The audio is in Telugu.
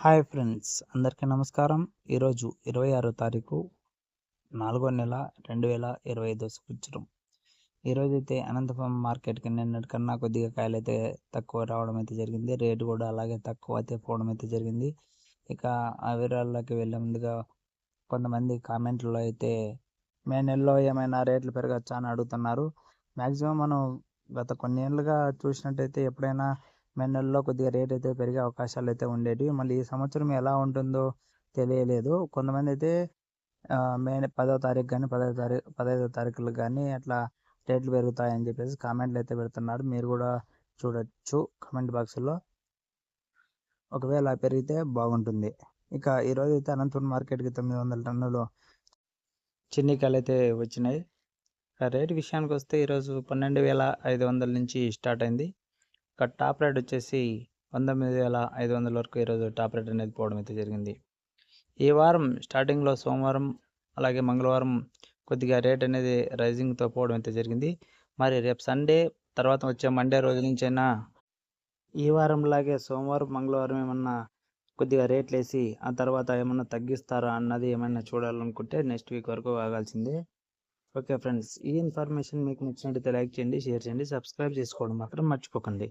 హాయ్ ఫ్రెండ్స్ అందరికీ నమస్కారం. ఈరోజు ఇరవై ఆరో తారీఖు నాలుగో నెల రెండు వేల ఇరవై ఐదో సంవత్సరం. ఈరోజు అయితే అనంతపురం మార్కెట్కి నిన్నటి కన్నా కొద్దిగా కాయలు అయితే తక్కువ రావడం అయితే జరిగింది. రేటు కూడా అలాగే తక్కువ అయితే పోవడం అయితే జరిగింది. ఇక ఆ వివరాల్లోకి వెళ్ళే ముందుగా కొంతమంది కామెంట్లో అయితే మే నెలలో ఏమైనా రేట్లు పెరగచ్చా? అని అడుగుతున్నారు. మ్యాక్సిమం మనం గత కొన్ని ఏళ్ళుగా చూసినట్టయితే ఎప్పుడైనా మే నెలలో కొద్దిగా రేట్ అయితే పెరిగే అవకాశాలు అయితే ఉండేవి మళ్ళీ ఈ సంవత్సరం ఎలా ఉంటుందో తెలియలేదు. కొంతమంది అయితే మే పదో తారీఖు కానీ పదో తారీఖు పదహైదో తారీఖులకు కానీ అట్లా రేట్లు పెరుగుతాయని చెప్పేసి కామెంట్లు అయితే పెడుతున్నారు. మీరు కూడా చూడొచ్చు కామెంట్ బాక్స్లో. ఒకవేళ పెరిగితే బాగుంటుంది. ఇక ఈరోజు అయితే అనంతపురం మార్కెట్కి తొమ్మిది వందల టన్నులు చిన్నికాయలు అయితే వచ్చినాయి. రేటు విషయానికి వస్తే ఈరోజు పన్నెండు వేల ఐదు వందల నుంచి స్టార్ట్ అయింది. ఇక టాప్ రేట్ వచ్చేసి పంతొమ్మిది వేల ఐదు వందల వరకు ఈరోజు టాప్ రేట్ అనేది పోవడం అయితే జరిగింది. ఈ వారం స్టార్టింగ్లో సోమవారం అలాగే మంగళవారం కొద్దిగా రేట్ అనేది రైజింగ్తో పోవడం అయితే జరిగింది. మరి రేపు సండే తర్వాత వచ్చే మండే రోజు నుంచి అయినా ఈ వారంలాగే సోమవారం మంగళవారం ఏమన్నా కొద్దిగా రేట్లు వేసి ఆ తర్వాత ఏమన్నా తగ్గిస్తారా అన్నది ఏమైనా చూడాలనుకుంటే నెక్స్ట్ వీక్ వరకు ఆగాల్సిందే. ఓకే ఫ్రెండ్స్ ఈ ఇన్ఫర్మేషన్ మీకు నచ్చినట్టయితే లైక్ చేయండి షేర్ చేయండి సబ్స్క్రైబ్ చేసుకోవడం మాత్రం మర్చిపోకండి.